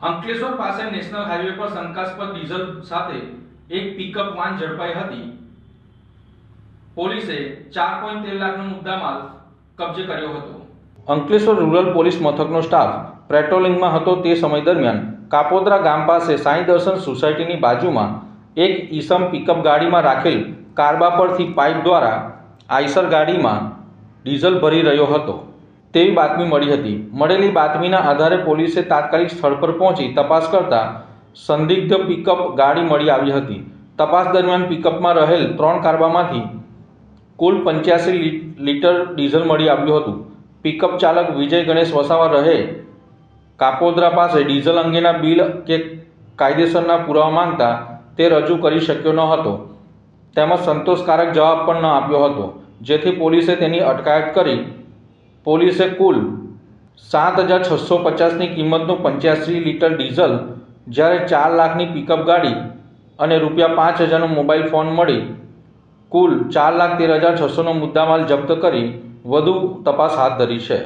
અંકલેશ્વર પાસે national highway પર શંકાસ્પદ ડીઝલ સાથે એક પિકઅપ વાન ઝડપાઈ હતી. પોલીસે ચાર પોઈન્ટ તેર લાખનો મુદ્દામાલ કબજે કર્યો હતો. અંકલેશ્વર રૂરલ પોલીસ મથકનો સ્ટાફ પેટ્રોલિંગમાં હતો તે સમય દરમિયાન કાપોદ્રા ગામ પાસે સાંઈ દર્શન સોસાયટીની બાજુમાં એક ઈસમ પિકઅપ ગાડીમાં રાખેલ કારબા પરથી પાઇપ દ્વારા આઈસર ગાડીમાં ડીઝલ ભરી રહ્યો હતો. તેવી બાતમી મળી હતી. મળેલી બાતમીના આધારે પોલીસે તાત્કાલિક સ્થળ પર પહોંચી તપાસ કરતા સંદિગ્ધ પિકઅપ ગાડી મળી આવી હતી. તપાસ દરમિયાન પિકઅપમાં રહેલ ત્રણ કાર્બામાંથી કુલ પંચ્યાસી લીટર ડીઝલ મળી આવ્યું હતું. પિકઅપ ચાલક વિજય ગણેશ વસાવા રહે કાપોદ્રા પાસે ડીઝલ અંગેના બિલ કે કાયદેસરના પુરાવા માંગતા તે રજૂ કરી શક્યો ન હતો. તેમજ સંતોષકારક જવાબ પણ ન આપ્યો હતો. જેથી પોલીસે તેની અટકાયત કરી પોલીસે કુલ સાત હજાર છસો પચાસની કિંમતનું પંચ્યાસી લીટર ડીઝલ જ્યારે ચાર લાખની પિકઅપ ગાડી અને રૂપિયા પાંચ હજારનો મોબાઈલ ફોન મળી, કુલ ચાર લાખ તેર હજાર છસોનો મુદ્દામાલ જપ્ત કરી વધુ તપાસ હાથ ધરી છે.